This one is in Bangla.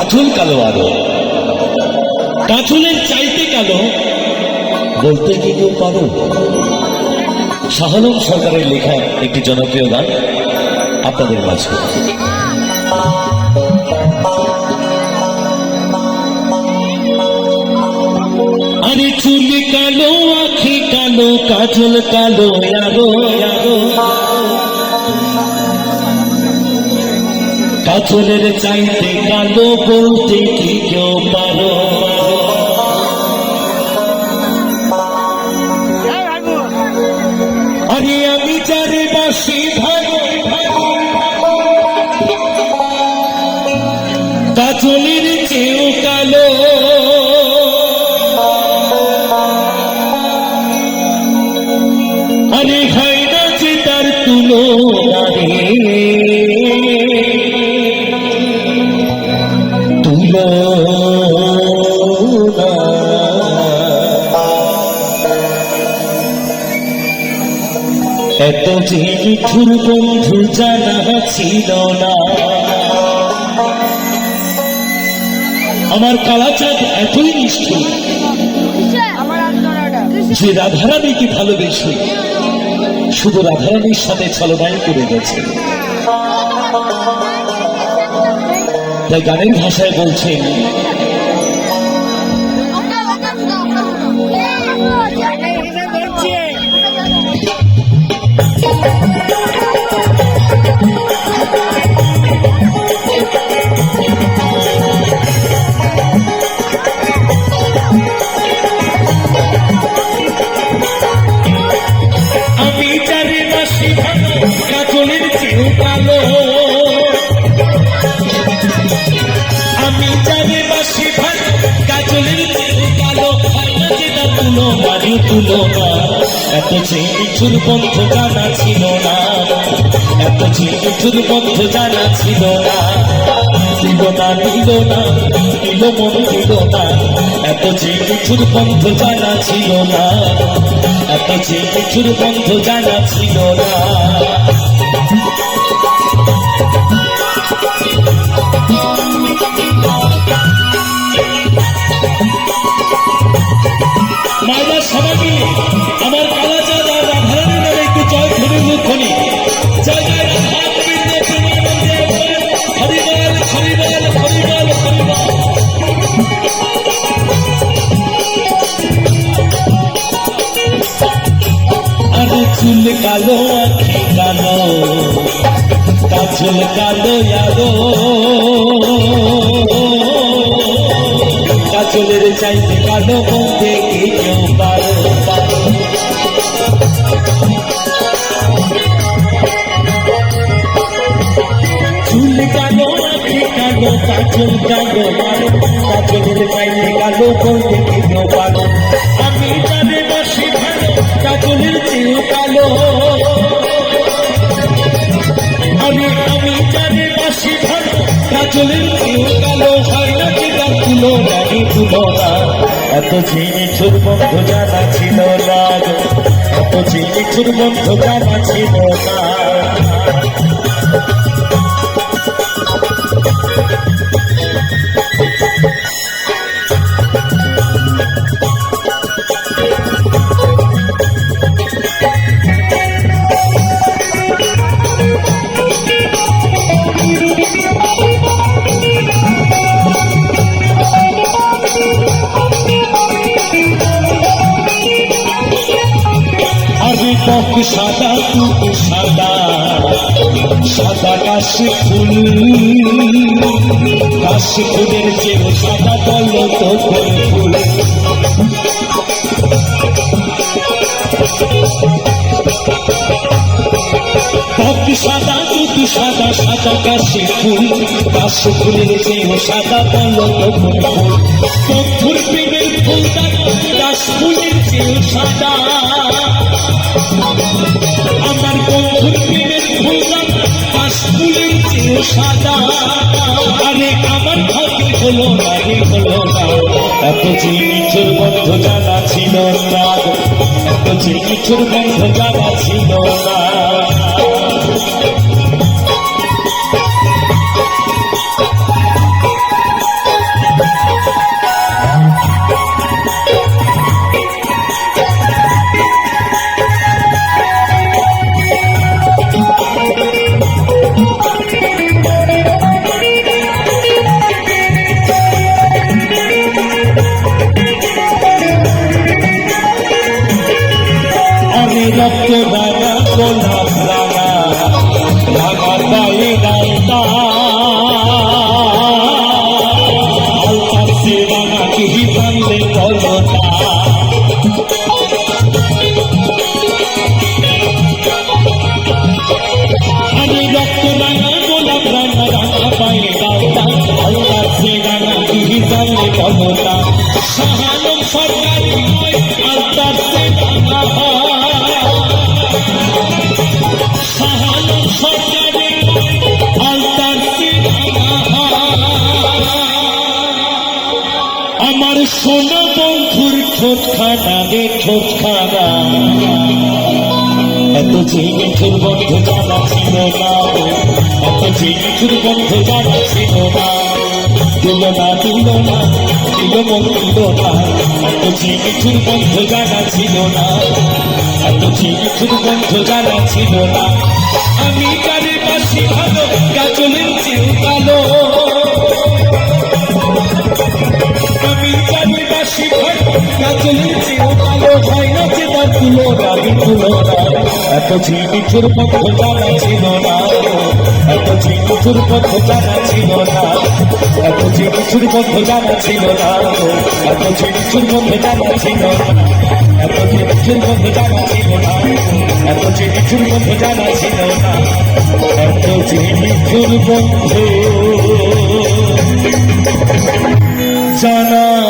কাজল কালো আরও কাজলের চাইতে কালো বলতে কি কেউ পারো শাহানম সরকারের লেখা একটি জনপ্রিয় গান আপনাদের মাঝে। আরে চুলি কালো, আখি কালো, কাজল কালো আরও কাজলের চাইতে কালো বলতে কি কেউ পারো? এত যে মিঠুর বন্ধু জানা ছিল না। আমার কালাচাঁদ এতই নিষ্ঠুর। যে রাধারানীকে ভালোবেসে শুধু রাধারানীর সাথে ছলনাই করে গেছে। তাই গানের ভাষায় বলছেন চারি মাসি ভালো কাজলের চেয়েও কালো হয় না যেটা তুলো মারি তুলো না এত যে মিঠুর বন্ধ জানা ছিল না। এত যে মিঠুর বন্ধ জানা ছিল না। দিল না দিল না, দিল মন এত যে মিঠুর বন্ধ জানা ছিল না। এত যে মিঠুর বন্ধ জানা ছিল না। কালো কাজল কালো আরও কাজলের চাইতে কালো বলতে কি কেউ পারো? চুল কালো, আখি কালো কাজল কালো মারো কাজলের চাইতে কালো বলতে কি আমি জানে বসে ভালো কাজলের চেয়েও কালো। কাজলের চেয়েও কালো হয় না কি তার তুলো রানী তুলো না? এত ঝিমিছুর বন্ধ জানা ছিল না এত এত ঝিমিছুর বন্ধ জানা ছিল না। কাশি ফুল কাশি ফুলের চেয়েও সাদা বল তো ফুল সাদা টুকু সাদা সাদা কাশি ফুল কাশি ফুলের চেয়েও সাদা বল তো ফুল বন্ধুর প্রেমের ফুল কাশ ফুলের চেয়েও সাদা আমার বন্ধুর সাদা আরে আমার ভাগ্যে হলো না রে, হলো না। এত যে মিঠুর বন্ধ জানা ছিল না এত যে মিঠুর বন্ধ জানা ছিল না। রক্ত দানা গোলাপ দানা ঢাকার বাড়ি ডালটা সেবানা কি বান্ধে কলটা? আমি রক্ত দানা গোলাপ দানা সরকার নয় আল্লাহ সোনা বন্ধুর ঠোঁটখানা রে ঠোঁটখানা এত যে মিঠুর বন্ধু জানা ছিল না এত যে মিঠুর বন্ধু জানা ছিল না। দিল না দিল না, দিল মন দিল না। এত যে মিঠুর বন্ধু জানা ছিল না। এত বন্ধু জানা ছিল না। আমি কারে বাসি ভালো গাজলের চেয়েও কালো। তুলো রাগি তুলো না এত ঝিমিচুর পথ জানা ছিল না এত ঝিমিচুর পথ জানা ছিল না এত ঝিমিচুর পথ জানা ছিল না এত ঝিমিচুর পথ জানা ছিল না এত ঝিমিচুর পথ জানা ছিল না এত ঝিমিচুর পথ জানা ছিল না এত ঝিমিচুর বন্ধু জানা